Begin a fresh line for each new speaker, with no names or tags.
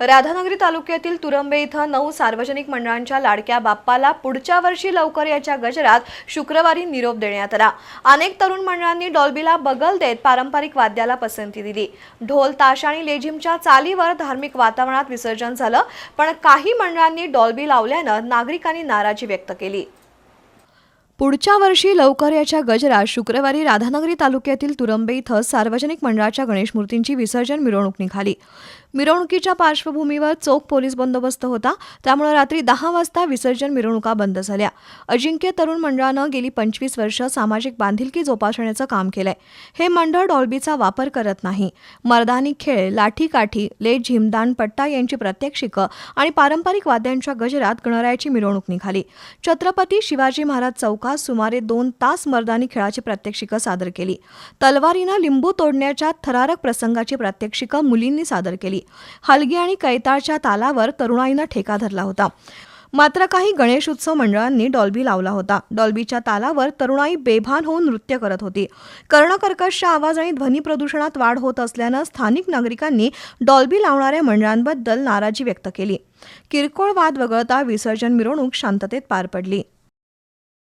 राधानगरी तालुक्यातील तुरंबे इथं नऊ सार्वजनिक मंडळांच्या लाडक्या बाप्पाला पुढच्या वर्षी लवकर याच्या गजरात शुक्रवारी निरोप देण्यात आला. अनेक तरुण मंडळांनी डॉल्बीला बगल देत पारंपरिक वाद्याला पसंती दिली. ढोल ताश आणि लेझिमच्या चालीवर धार्मिक वातावरणात विसर्जन झालं पण काही मंडळांनी डॉल्बी लावल्यानं नागरिकांनी नाराजी व्यक्त केली. पुढच्या वर्षी लवकर याच्या गजरात शुक्रवारी राधानगरी तालुक्यातील तुरंबे इथं सार्वजनिक मंडळाच्या गणेश मूर्तींची विसर्जन मिरवणूक निघाली. मिरवणुकीच्या पार्श्वभूमीवर चोख पोलीस बंदोबस्त होता. त्यामुळे रात्री दहा वाजता विसर्जन मिरवणुका बंद झाल्या. अजिंक्य तरुण मंडळानं गेली पंचवीस वर्ष सामाजिक बांधिलकी जोपासण्याचं काम केलंय. हे मंडळ डॉल्बीचा वापर करत नाही. मर्दानी खेळ लाठीकाठी ले झिमदान पट्टा यांची प्रात्यक्षिकं आणि पारंपरिक वाद्यांच्या गजरात गणरायाची मिरवणूक निघाली. छत्रपती शिवाजी महाराज चौकात सुमारे दोन तास मर्दानी खेळाची प्रात्यक्षिकं सादर केली. तलवारीनं लिंबू तोडण्याच्या थरारक प्रसंगाची प्रात्यक्षिकं मुलींनी सादर केली. हलगी आणि कैताळच्या तालावर तरुणाईनं ठेका धरला होता. मात्र काही गणेश उत्सव मंडळांनी डॉल्बी लावला होता. डॉल्बीच्या तालावर तरुणाई बेभान होऊन नृत्य करत होती. कर्णकर्कशच्या आवाज आणि ध्वनी प्रदूषणात वाढ होत असल्यानं स्थानिक नागरिकांनी डॉल्बी लावणाऱ्या मंडळांबद्दल नाराजी व्यक्त केली. किरकोळ वाद वगळता विसर्जन मिरवणूक शांततेत पार पडली.